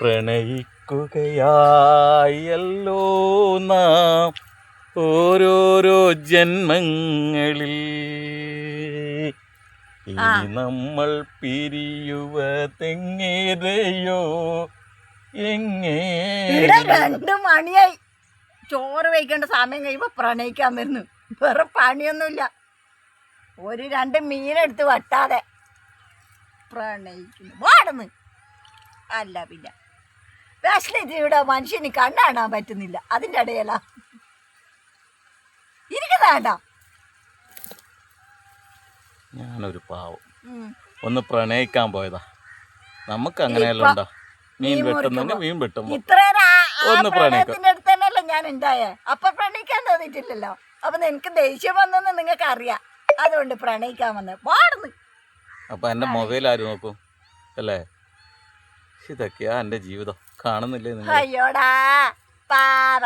പ്രണയിക്കുകയായല്ലോ നാം ഓരോരോ ജന്മങ്ങളിൽ. ഇനി. നമ്മൾ പിരിയുവതെങ്ങേരെയോ എങ്ങേ രണ്ടു രണ്ട് മണിയായി. ചോറ് വയ്ക്കേണ്ട സമയം കഴിയുമ്പോ പ്രണയിക്കാൻ വരുന്നു. വേറെ പണിയൊന്നുമില്ല. ഒരു രണ്ട് മീനെടുത്ത് വട്ടാതെ പ്രണയിക്കുന്നു. വാടുന്നു അല്ല പിന്നെ. വിഷണിച്ച് ഇവിടെ മനുഷ്യന് കണ്ണാണാൻ പറ്റുന്നില്ല. അതിന്റെ ഇടയല. ഇരിക്കുന്നതാണ്ട ഞാനൊരു പാവം. ഒന്ന് പ്രണയിക്കാൻ പോയതാ. നമുക്ക് അങ്ങനെയല്ല ഉണ്ടോ? മീൻ വെട്ടുന്നെങ്കിൽ മീൻ വെട്ടും. ഒന്ന് പ്രണയിക്കാം. പ്രണയത്തിന്റെ അടുത്ത് തന്നെയല്ലേ ഞാൻ ഉണ്ടായേ? അപ്പൊ പ്രണയിക്കാൻ തോന്നിയിട്ടില്ലല്ലോ. അപ്പൊ നിനക്ക് ദേഷ്യം വന്നെന്ന് നിങ്ങൾക്ക് അറിയാം അതുകൊണ്ട് പ്രണയിക്കാൻ വന്നത് പാടുന്നു അപ്പൊ എന്റെ മൊബൈൽ ആര് നോക്കും? അല്ലേ? ഇതൊക്കെയാ എന്റെ ജീവിതം. കാണുന്നില്ലേ അയ്യോടാ പാവ.